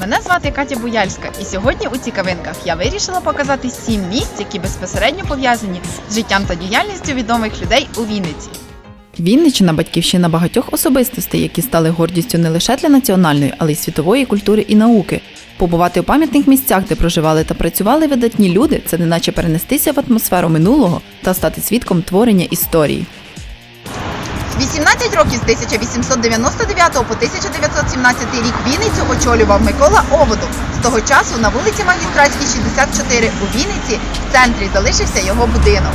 Мене звати Катя Буяльська, і сьогодні у цікавинках я вирішила показати сім місць, які безпосередньо пов'язані з життям та діяльністю відомих людей у Вінниці. Вінниччина батьківщина багатьох особистостей, які стали гордістю не лише для національної, але й світової культури і науки. Побувати у пам'ятних місцях, де проживали та працювали видатні люди, це неначе перенестися в атмосферу минулого та стати свідком творення історії. 18 років з 1899 по 1917 рік Вінницю очолював Микола Оводов. З того часу на вулиці Магістратській 64 у Вінниці в центрі залишився його будинок.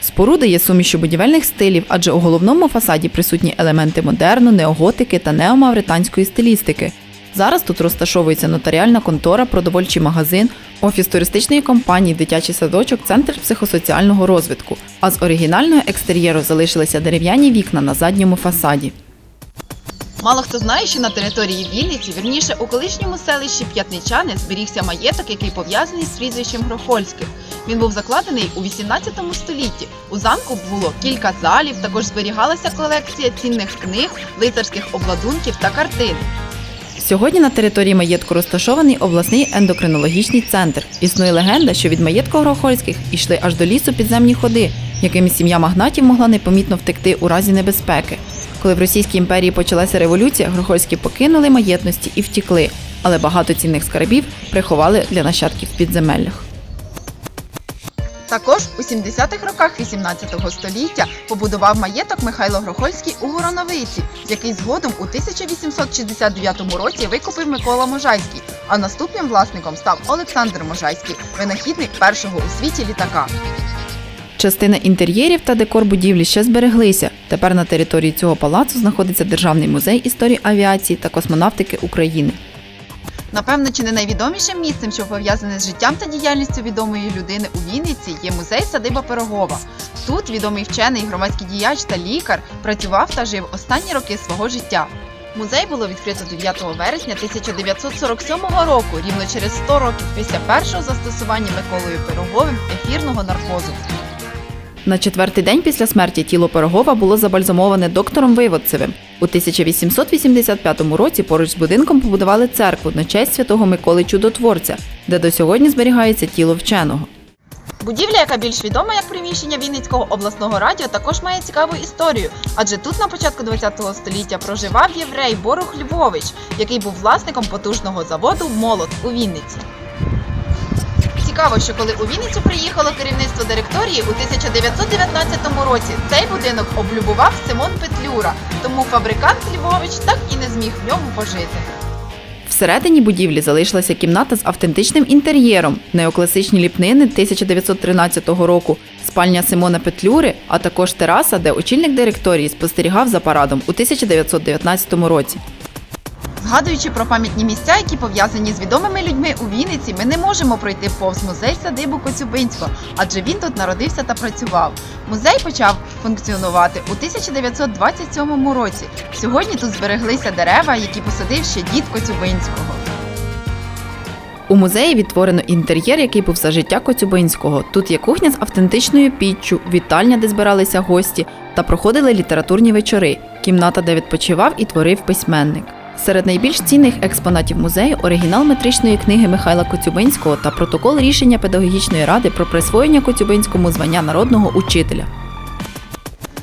Споруда є сумішю будівельних стилів, адже у головному фасаді присутні елементи модерну, неоготики та неомавританської стилістики. Зараз тут розташовується нотаріальна контора, продовольчий магазин, офіс туристичної компанії, дитячий садочок, центр психосоціального розвитку. А з оригінального екстер'єру залишилися дерев'яні вікна на задньому фасаді. Мало хто знає, що на території Вінниці, вірніше у колишньому селищі П'ятничани, зберігся маєток, який пов'язаний з прізвищем Грохольських. Він був закладений у 18 столітті. У замку було кілька залів, також зберігалася колекція цінних книг, лицарських обладунків та картин. Сьогодні на території маєтку розташований обласний ендокринологічний центр. Існує легенда, що від маєтку Грохольських йшли аж до лісу підземні ходи, якими сім'я магнатів могла непомітно втекти у разі небезпеки. Коли в Російській імперії почалася революція, Грохольські покинули маєтності і втікли, але багато цінних скарбів приховали для нащадків в підземеллях. Також у 70-х роках 18 століття побудував маєток Михайло Грохольський у Вороновиці, який згодом у 1869 році викупив Микола Можайський, а наступним власником став Олександр Можайський, винахідник першого у світі літака. Частина інтер'єрів та декор будівлі ще збереглися. Тепер на території цього палацу знаходиться Державний музей історії авіації та космонавтики України. Напевно, чи не найвідомішим місцем, що пов'язане з життям та діяльністю відомої людини у Вінниці, є музей садиба Пирогова. Тут відомий вчений, громадський діяч та лікар працював та жив останні роки свого життя. Музей було відкрито 9 вересня 1947 року, рівно через 100 років після першого застосування Миколою Пироговим ефірного наркозу. На четвертий день після смерті тіло Пирогова було забальзамоване доктором Виводцевим. У 1885 році поруч з будинком побудували церкву на честь святого Миколи Чудотворця, де до сьогодні зберігається тіло вченого. Будівля, яка більш відома як приміщення Вінницького обласного радіо, також має цікаву історію. Адже тут на початку ХХ століття проживав єврей Борух Львович, який був власником потужного заводу Молот у Вінниці. Цікаво, що коли у Вінницю приїхало керівництво директорії у 1919 році, цей будинок облюбував Симон Петлюра, тому фабрикант Львович так і не зміг в ньому пожити. Всередині будівлі залишилася кімната з автентичним інтер'єром, неокласичні ліпнини 1913 року, спальня Симона Петлюри, а також тераса, де очільник директорії спостерігав за парадом у 1919 році. Згадуючи про пам'ятні місця, які пов'язані з відомими людьми у Вінниці, ми не можемо пройти повз музей садибу Коцюбинського, адже він тут народився та працював. Музей почав функціонувати у 1927 році. Сьогодні тут збереглися дерева, які посадив ще дід Коцюбинського. У музеї відтворено інтер'єр, який був за життя Коцюбинського. Тут є кухня з автентичною піччю, вітальня, де збиралися гості, та проходили літературні вечори, кімната, де відпочивав і творив письменник. Серед найбільш цінних експонатів музею оригінал метричної книги Михайла Коцюбинського та протокол рішення педагогічної ради про присвоєння Коцюбинському звання народного учителя.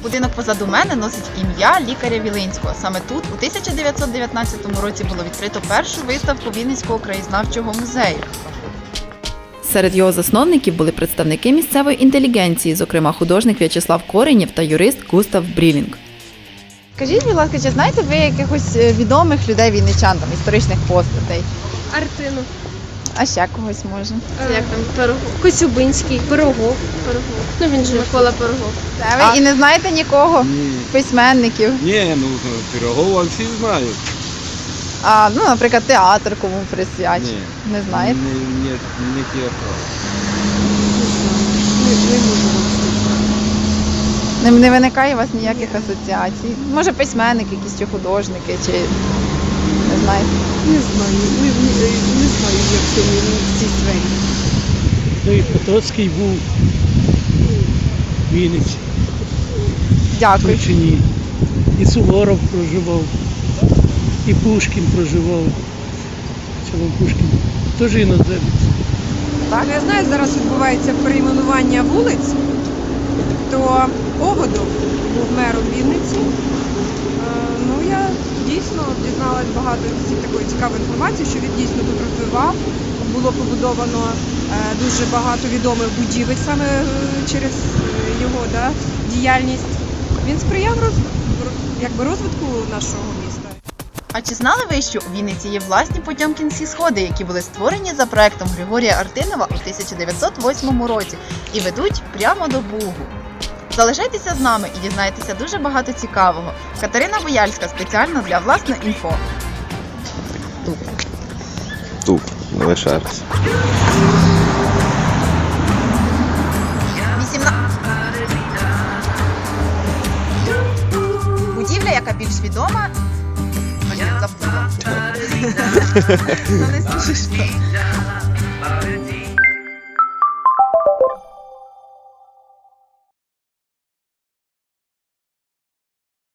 Будинок позаду мене носить ім'я лікаря Вілинського. Саме тут, у 1919 році, було відкрито першу виставку Вінницького краєзнавчого музею. Серед його засновників були представники місцевої інтелігенції, зокрема художник В'ячеслав Коренєв та юрист Густав Брілінг. Скажіть, будь ласка, чи знаєте ви якихось е, відомих людей вінничан, там історичних постатей? Артину. А ще когось може? Це як там Пирогов. Коцюбинський, Пирогов. Пирогов. Ну він же Микола Пирогов. Це ви і не знаєте нікого? Ні. Письменників. Ні, ну Пирогова всі знають. А, ну, наприклад, театр кому присвячений. Ні. Не знаєте? Не, не, не театр. Не, не виникає у вас ніяких асоціацій. Може, письменники якісь чи художники, чи не знаєте. Не знаю, не, не, не знаю, як цьому в цій сфері. Ну і Потоцький був в Вінниці, Дякую. Тульчині. І Суворов проживав, і Пушкін проживав. Вячеслав Пушкін. Теж іноземець. Так, я знаю, зараз відбувається перейменування вулиць, то Огодов був мером Вінниці. Е, Ну, я дійсно дізналась багато такої цікавої інформації, що він дійсно тут розвивав. Було побудовано е, дуже багато відомих будівель саме е, через його да, діяльність. Він сприяв роз- якби розвитку нашого міста. А чи знали ви, що у Вінниці є власні потьомкінські сходи, які були створені за проектом Григорія Артинова у 1908 році і ведуть прямо до Бугу? Залишайтеся з нами і дізнайтеся дуже багато цікавого. Катерина Бояльська спеціально для власне інфо. Туп, не лишається. 18... Будівля, яка більш відома. Блін, забула. Ну, не смішно.